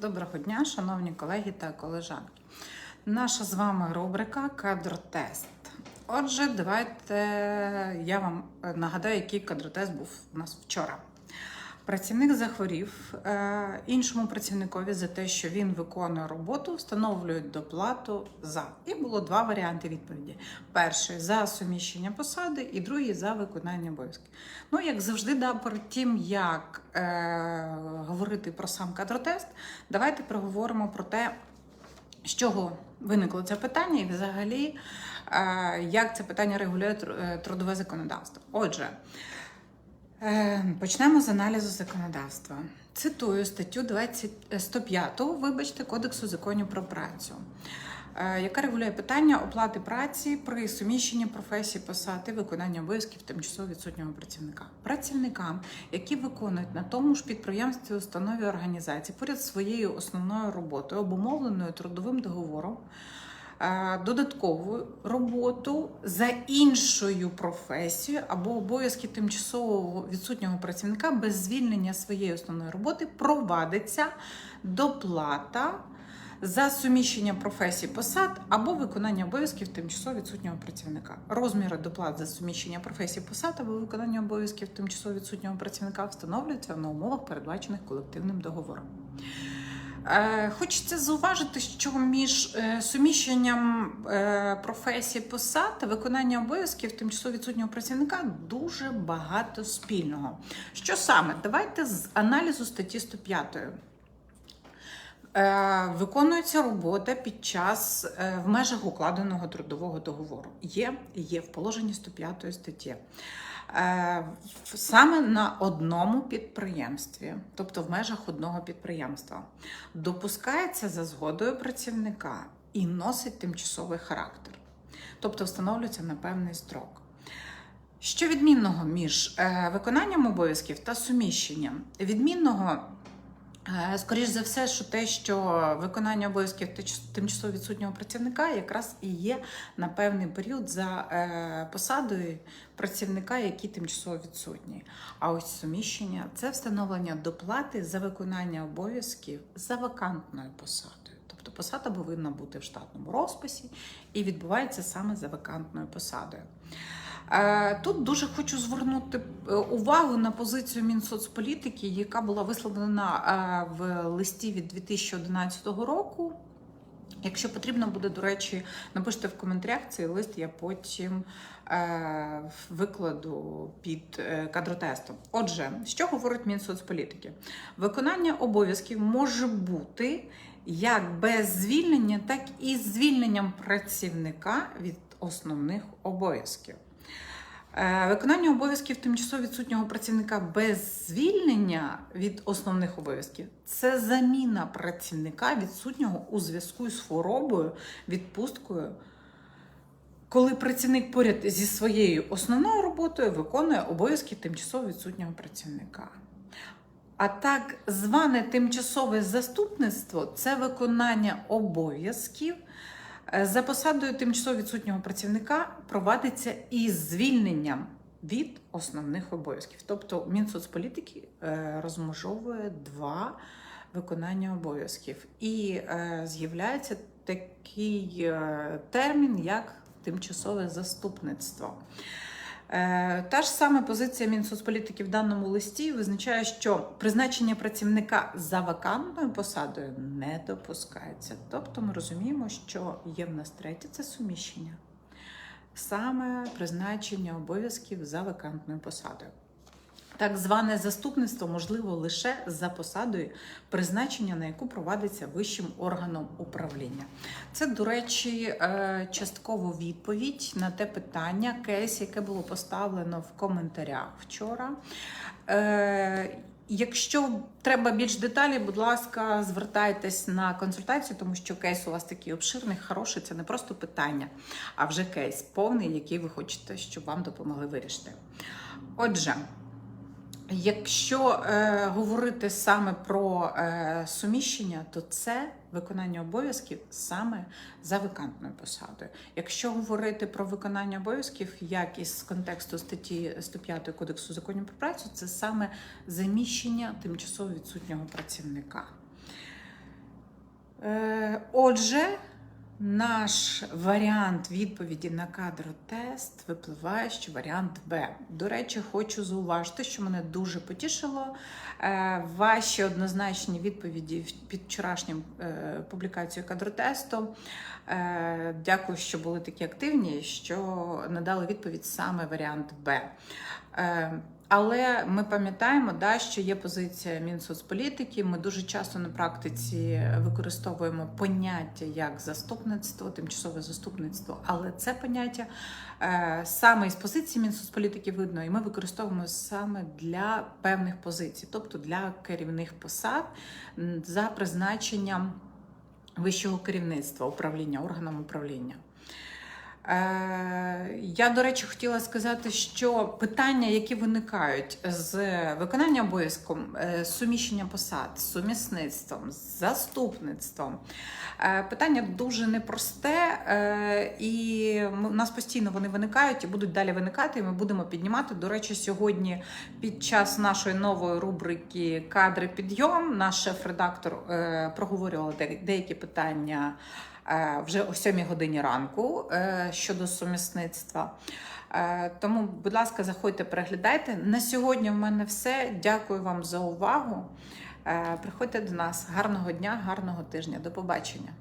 Доброго дня, шановні колеги та колежанки. Наша з вами рубрика Кадротест. Отже, давайте я вам е, нагадаю, який кадротест був у нас вчора. Працівник захворів е, іншому працівникові за те, що він виконує роботу, встановлюють доплату за. І було два варіанти відповіді: перший за суміщення посади, і другий за виконання обов'язків. Ну, як завжди, да, перед тим як е, говорити про сам кадротест, давайте проговоримо про те, з чого виникло це питання, і взагалі, е, як це питання регулює е, трудове законодавство. Отже. Е, Почнемо з аналізу законодавства. Цитую статтю 20, е, 105, вибачте, Кодексу законів про працю, е, яка регулює питання оплати праці при суміщенні професії посад і виконання обов'язків тимчасово відсутнього працівника. Працівникам, які виконують на тому ж підприємстві, установі організації поряд своєю основною роботою, обумовленою трудовим договором, е, додаткову роботу за іншою професією або обов'язки тимчасово відсутнього працівника без звільнення своєї основної роботи провадиться доплата за суміщення професій посад або виконання обов'язків тимчасово відсутнього працівника. Розміри доплат за суміщення професій посад або виконання обов'язків тимчасово відсутнього працівника встановлюються на умовах, передбачених колективним договором. Е, Хочеться зауважити, що між е, суміщенням е, професій посад та виконання обов'язків тимчасово відсутнього працівника дуже багато спільного. Що саме? Давайте з аналізу статті 105. Е, Виконується робота під час в межах укладеного трудового договору. Є, є в положенні 105 статті. Е, Саме на одному підприємстві, тобто в межах одного підприємства, допускається за згодою працівника і носить тимчасовий характер, тобто встановлюється на певний строк. Що відмінного між е, виконанням обов'язків та суміщенням? Відмінного Е, Скоріш за все, що те, що виконання обов'язків тимчасово відсутнього працівника якраз і є на певний період за е, посадою працівника, який тимчасово відсутній. А ось суміщення це встановлення доплати за виконання обов'язків за вакантною посадою. Посада повинна бути в штатному розписі і відбувається саме за вакантною посадою. Е, Тут дуже хочу звернути е, увагу на позицію Мінсоцполітики, яка була висловлена е, в листі від 2011 року. Якщо потрібно буде, до речі, напишіть в коментарях цей лист, я потім е, викладу під е, кадротестом. Отже, що говорить Мінсоцполітики? Виконання обов'язків може бути як без звільнення, так і звільненням працівника від основних обов'язків. Е, Виконання обов'язків тимчасово відсутнього працівника без звільнення від основних обов'язків це заміна працівника відсутнього у зв'язку з хворобою, відпусткою, коли працівник поряд зі своєю основною роботою виконує обов'язки тимчасово відсутнього працівника. А так зване тимчасове заступництво це виконання обов'язків за посадою тимчасово відсутнього працівника провадиться із звільненням від основних обов'язків. Тобто Мінсоцполітики е, розмежовує два виконання обов'язків. І е, з'являється такий е, термін, як тимчасове заступництво. Е, Та ж саме позиція Мінсоцполітики в даному листі визначає, що призначення працівника за вакантною посадою не допускається. Тобто ми розуміємо, що є в нас третє це суміщення, саме призначення обов'язків за вакантною посадою. Так зване заступництво можливо лише за посадою, призначення на яку провадиться вищим органом управління. Це, до речі, е, частково відповідь на те питання, кейс, яке було поставлено в коментарях вчора. Е, Якщо треба більш деталі, будь ласка, звертайтесь на консультацію, тому що кейс у вас такий обширний, хороший. Це не просто питання, а вже кейс повний, який ви хочете, щоб вам допомогли вирішити. Отже. Якщо е, говорити саме про е, суміщення, то це виконання обов'язків саме за вакантною посадою. Якщо говорити про виконання обов'язків, як із контексту статті 105 Кодексу законів про працю, це саме заміщення тимчасово відсутнього працівника. Е, Отже, наш варіант відповіді на кадротест випливає, що варіант Б. До речі, хочу зауважити, що мене дуже потішило е, ваші однозначні відповіді під вчорашнім е, публікацією кадротесту. Е, Дякую, що були такі активні, що надали відповідь саме варіант Б. Але ми пам'ятаємо, да, що є позиція Мінсоцполітики. Ми дуже часто на практиці використовуємо поняття як заступництво, тимчасове заступництво, але це поняття е, саме із позиції Мінсоцполітики видно, і ми використовуємо саме для певних позицій, тобто для керівних посад за призначенням вищого керівництва управління, органом управління. Е, Я, до речі, хотіла сказати, що питання, які виникають з виконання обов'язком, е, суміщення посад, сумісництвом, заступництвом, е, питання дуже непросте, і у нас постійно вони виникають і будуть далі виникати. І ми будемо піднімати. До речі, сьогодні під час нашої нової рубрики Кадри підйом наш шеф-редактор проговорював деякі питання вже о 7 годині ранку е, щодо сумісництва. Е, Тому, будь ласка, заходьте, переглядайте. На сьогодні в мене все. Дякую вам за увагу. Е, Приходьте до нас. Гарного дня, гарного тижня. До побачення.